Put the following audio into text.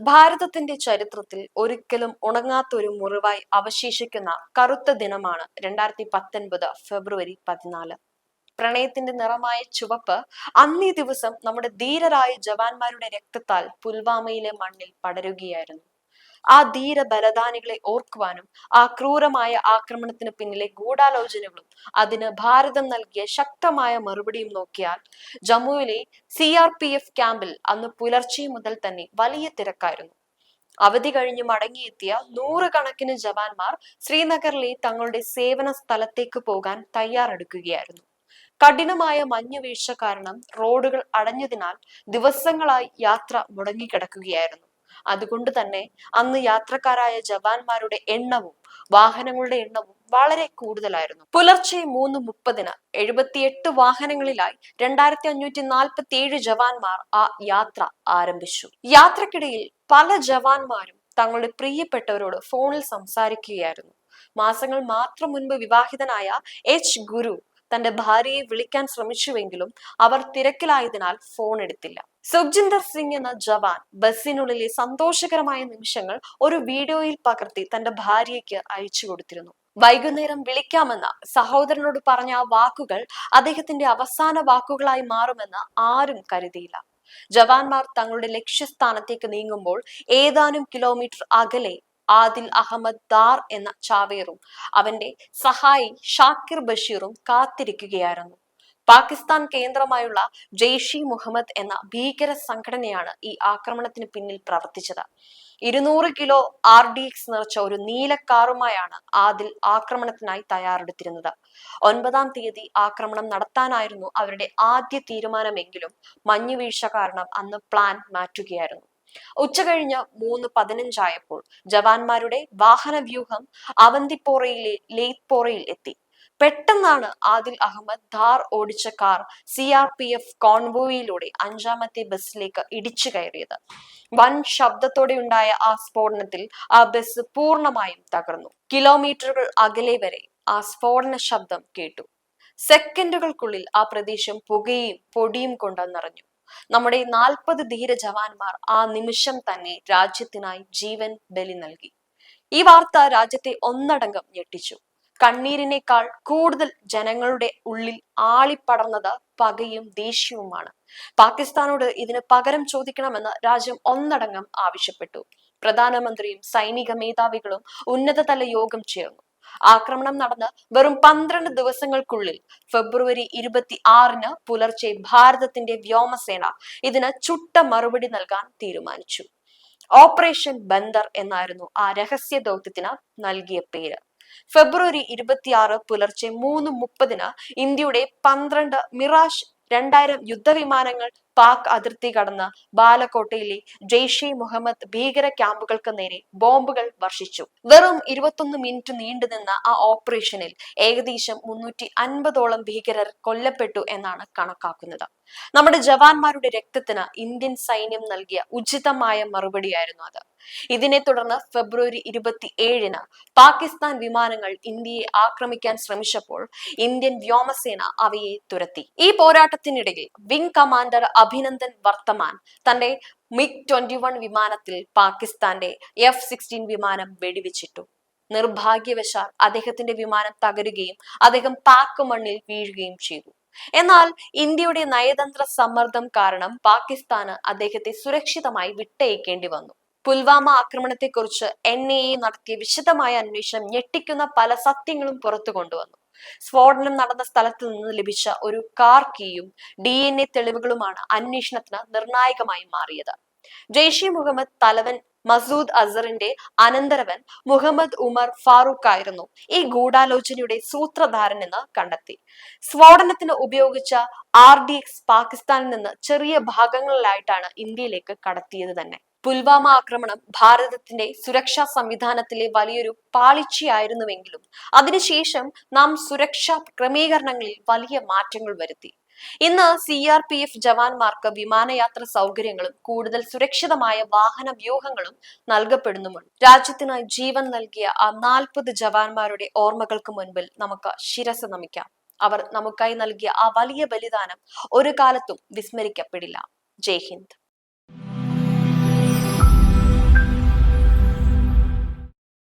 ഭാരതത്തിന്റെ ചരിത്രത്തിൽ ഒരിക്കലും ഉണങ്ങാത്ത ഒരു മുറിവായി അവശേഷിക്കുന്ന കറുത്ത ദിനമാണ് രണ്ടായിരത്തി പത്തൊൻപത് ഫെബ്രുവരി പതിനാല്. പ്രണയത്തിന്റെ നിറമായ ചുവപ്പ് അന്നേ ദിവസം നമ്മുടെ ധീരരായ ജവാന്മാരുടെ രക്തത്താൽ പുൽവാമയിലെ മണ്ണിൽ പടരുകയായിരുന്നു. ആ ധീര ബലദാനികളെ ഓർക്കുവാനും ആ ക്രൂരമായ ആക്രമണത്തിന് പിന്നിലെ ഗൂഢാലോചനകളും അതിന് ഭാരതം നൽകിയ ശക്തമായ മറുപടിയും നോക്കിയാൽ ജമ്മുവിലെ സി ആർ പി എഫ് ക്യാമ്പിൽ അന്ന് പുലർച്ചെ മുതൽ തന്നെ വലിയ തിരക്കായിരുന്നു. അവധി കഴിഞ്ഞ് മടങ്ങിയെത്തിയ നൂറുകണക്കിന് ജവാന്മാർ ശ്രീനഗറിലെ തങ്ങളുടെ സേവന സ്ഥലത്തേക്ക് പോകാൻ തയ്യാറെടുക്കുകയായിരുന്നു. കഠിനമായ മഞ്ഞു വീഴ്ച കാരണം റോഡുകൾ അടഞ്ഞതിനാൽ ദിവസങ്ങളായി യാത്ര മുടങ്ങിക്കിടക്കുകയായിരുന്നു. അതുകൊണ്ട് തന്നെ അന്ന് യാത്രക്കാരായ ജവാന്മാരുടെ എണ്ണവും വാഹനങ്ങളുടെ എണ്ണവും വളരെ കൂടുതലായിരുന്നു. പുലർച്ചെ മൂന്ന് മുപ്പതിന് എഴുപത്തിയെട്ട് വാഹനങ്ങളിലായി രണ്ടായിരത്തി അഞ്ഞൂറ്റി നാൽപ്പത്തി ഏഴ് ജവാന്മാർ ആ യാത്ര ആരംഭിച്ചു. യാത്രക്കിടയിൽ പല ജവാന്മാരും തങ്ങളുടെ പ്രിയപ്പെട്ടവരോട് ഫോണിൽ സംസാരിക്കുകയായിരുന്നു. മാസങ്ങൾ മാത്രം മുൻപ് വിവാഹിതനായ എച്ച്. ഗുരു തന്റെ ഭാര്യയെ വിളിക്കാൻ ശ്രമിച്ചുവെങ്കിലും അവർ തിരക്കിലായതിനാൽ ഫോൺ എടുത്തില്ല സുഖ്ജിന്ദർ സിംഗ് എന്ന ജവാൻ ബസ്സിനുള്ളിലെ സന്തോഷകരമായ നിമിഷങ്ങൾ ഒരു വീഡിയോയിൽ പകർത്തി തന്റെ ഭാര്യയ്ക്ക് അയച്ചു കൊടുത്തിരുന്നു. വൈകുന്നേരം വിളിക്കാമെന്ന സഹോദരനോട് പറഞ്ഞ ആ വാക്കുകൾ അദ്ദേഹത്തിന്റെ അവസാന വാക്കുകളായി മാറുമെന്ന് ആരും കരുതിയില്ല. ജവാന്മാർ തങ്ങളുടെ ലക്ഷ്യസ്ഥാനത്തേക്ക് നീങ്ങുമ്പോൾ ഏതാനും കിലോമീറ്റർ അകലെ ആദിൽ അഹമ്മദ് ദാർ എന്ന ചാവേറും അവന്റെ സഹായി ഷാക്കിർ ബഷീറും കാത്തിരിക്കുകയായിരുന്നു. പാകിസ്ഥാൻ കേന്ദ്രമായുള്ള ജെയ്ഷി മുഹമ്മദ് എന്ന ഭീകര സംഘടനയാണ് ഈ ആക്രമണത്തിന് പിന്നിൽ പ്രവർത്തിച്ചത്. ഇരുന്നൂറ് കിലോ ആർ ഡി എക്സ് നിറച്ച ഒരു നീല കാറുമായാണ് ആദിൽ ആക്രമണത്തിനായി തയ്യാറെടുത്തിരുന്നത്. ഒൻപതാം തീയതി ആക്രമണം നടത്താനായിരുന്നു അവരുടെ ആദ്യ തീരുമാനമെങ്കിലും മഞ്ഞുവീഴ്ച കാരണം അന്ന് പ്ലാൻ മാറ്റുകയായിരുന്നു. ഉച്ചകഴിഞ്ഞ് മൂന്ന് പതിനഞ്ചായപ്പോൾ ജവാന്മാരുടെ വാഹന വ്യൂഹം അവന്തിപ്പോറയിലെ ലെയ്ത്പോറയിൽ എത്തി. പെട്ടെന്നാണ് ആദിൽ അഹമ്മദ് ധാർ ഓടിച്ച car C R P F കോൺവോയിലൂടെ അഞ്ചാമത്തെ ബസ്സിലേക്ക് ഇടിച്ചു കയറിയത്. വൻ ശബ്ദത്തോടെ ഉണ്ടായ ആ സ്ഫോടനത്തിൽ ആ ബസ് പൂർണമായും തകർന്നു. കിലോമീറ്ററുകൾ അകലെ വരെ ആ സ്ഫോടന ശബ്ദം കേട്ടു. സെക്കൻഡുകൾക്കുള്ളിൽ ആ പ്രദേശം പുകയും പൊടിയും കൊണ്ട് നിറഞ്ഞു. നമ്മുടെ നാൽപ്പത് ധീര ജവാന്മാർ ആ നിമിഷം തന്നെ രാജ്യത്തിനായി ജീവൻ ബലി നൽകി. ഈ വാർത്ത രാജ്യത്തെ ഒന്നടങ്കം ഞെട്ടിച്ചു. കണ്ണീരിനേക്കാൾ കൂടുതൽ ജനങ്ങളുടെ ഉള്ളിൽ ആളിപ്പടർന്നത് പകയും ദേഷ്യവുമാണ്. പാകിസ്ഥാനോട് ഇതിന് പകരം ചോദിക്കണമെന്ന് രാജ്യം ഒന്നടങ്കം ആവശ്യപ്പെട്ടു. പ്രധാനമന്ത്രിയും സൈനിക മേധാവികളും ഉന്നതതല യോഗം ചേർന്നു. ആക്രമണം നടന്ന് വെറും പന്ത്രണ്ട് ദിവസങ്ങൾക്കുള്ളിൽ ഫെബ്രുവരി ഇരുപത്തി ആറിന് പുലർച്ചെ ഭാരതത്തിന്റെ വ്യോമസേന ഇതിന് ചുട്ട മറുപടി നൽകാൻ തീരുമാനിച്ചു. ഓപ്പറേഷൻ ബന്ദർ എന്നായിരുന്നു ആ രഹസ്യ ദൗത്യത്തിന് നൽകിയ പേര്. ഫെബ്രുവരി ഇരുപത്തിയാറ് പുലർച്ചെ മൂന്ന് മുപ്പതിന് ഇന്ത്യയുടെ പന്ത്രണ്ട് മിറാഷ് രണ്ടായിരം യുദ്ധവിമാനങ്ങൾ പാക് അതിർത്തി കടന്ന് ബാലക്കോട്ടയിലെ ജെയ്ഷെ മുഹമ്മദ് ഭീകര ക്യാമ്പുകൾക്ക് നേരെ ബോംബുകൾ വർഷിച്ചു. വെറും ഇരുപത്തൊന്ന് മിനിറ്റ് നീണ്ടുനിന്ന ആ ഓപ്പറേഷനിൽ ഏകദേശം മുന്നൂറ്റി അൻപതോളം ഭീകരർ കൊല്ലപ്പെട്ടു എന്നാണ് കണക്കാക്കുന്നത്. നമ്മുടെ ജവാന്മാരുടെ രക്തത്തിന് ഇന്ത്യൻ സൈന്യം നൽകിയ ഉചിതമായ മറുപടിയായിരുന്നു അത്. ഇതിനെ തുടർന്ന് ഫെബ്രുവരി ഇരുപത്തി ഏഴിന് പാകിസ്ഥാൻ വിമാനങ്ങൾ ഇന്ത്യയെ ആക്രമിക്കാൻ ശ്രമിച്ചപ്പോൾ ഇന്ത്യൻ വ്യോമസേന അവയെ തുരത്തി. ഈ പോരാട്ടത്തിനിടയിൽ വിംഗ് കമാൻഡർ അഭിനന്ദൻ വർത്തമാൻ തന്റെ മിഗ് ട്വന്റി വൺ വിമാനത്തിൽ പാകിസ്ഥാന്റെ എഫ് സിക്സ്റ്റീൻ വിമാനം വെടിവെച്ചിട്ടു. നിർഭാഗ്യവശാൽ അദ്ദേഹത്തിന്റെ വിമാനം തകരുകയും അദ്ദേഹം പാക്ക് മണ്ണിൽ വീഴുകയും ചെയ്തു. എന്നാൽ ഇന്ത്യയുടെ നയതന്ത്ര സമ്മർദ്ദം കാരണം പാകിസ്ഥാന് അദ്ദേഹത്തെ സുരക്ഷിതമായി വിട്ടയക്കേണ്ടി വന്നു. പുൽവാമ ആക്രമണത്തെക്കുറിച്ച് എൻ എ നടത്തിയ വിശദമായ അന്വേഷണം ഞെട്ടിക്കുന്ന പല സത്യങ്ങളും പുറത്തു കൊണ്ടുവന്നു. സ്ഫോടനം നടന്ന സ്ഥലത്ത് നിന്ന് ലഭിച്ച ഒരു കാർ കീയും ഡി എൻ എ തെളിവുകളുമാണ് അന്വേഷണത്തിന് നിർണായകമായി മാറിയത്. ജെയ്ഷെ മുഹമ്മദ് തലവൻ മസൂദ് അസറിന്റെ അനന്തരവൻ മുഹമ്മദ് ഉമർ ഫാറൂഖ് ആയിരുന്നു ഈ ഗൂഢാലോചനയുടെ സൂത്രധാരൻ എന്ന് കണ്ടെത്തി. സ്ഫോടനത്തിന് ഉപയോഗിച്ച ആർ ഡി എക്സ് പാകിസ്ഥാനിൽ നിന്ന് ചെറിയ ഭാഗങ്ങളിലായിട്ടാണ് ഇന്ത്യയിലേക്ക് കടത്തിയത് തന്നെ. പുൽവാമ ആക്രമണം ഭാരതത്തിന്റെ സുരക്ഷാ സംവിധാനത്തിലെ വലിയൊരു പാളിച്ചയായിരുന്നുവെങ്കിലും അതിനുശേഷം നാം സുരക്ഷാ ക്രമീകരണങ്ങളിൽ വലിയ മാറ്റങ്ങൾ വരുത്തി. ഇന്ന് സി ആർ പി എഫ് ജവാന്മാർക്ക് വിമാനയാത്ര സൗകര്യങ്ങളും കൂടുതൽ സുരക്ഷിതമായ വാഹന വ്യൂഹങ്ങളും നൽകപ്പെടുന്നുമുണ്ട്. രാജ്യത്തിനായി ജീവൻ നൽകിയ ആ നാൽപ്പത് ജവാന്മാരുടെ ഓർമ്മകൾക്ക് മുൻപിൽ നമുക്ക് ശിരസ് നമിക്കാം. അവർ നമുക്കായി നൽകിയ ആ വലിയ ബലിദാനം ഒരു കാലത്തും വിസ്മരിക്കപ്പെടില്ല. ജയ് ഹിന്ദ്.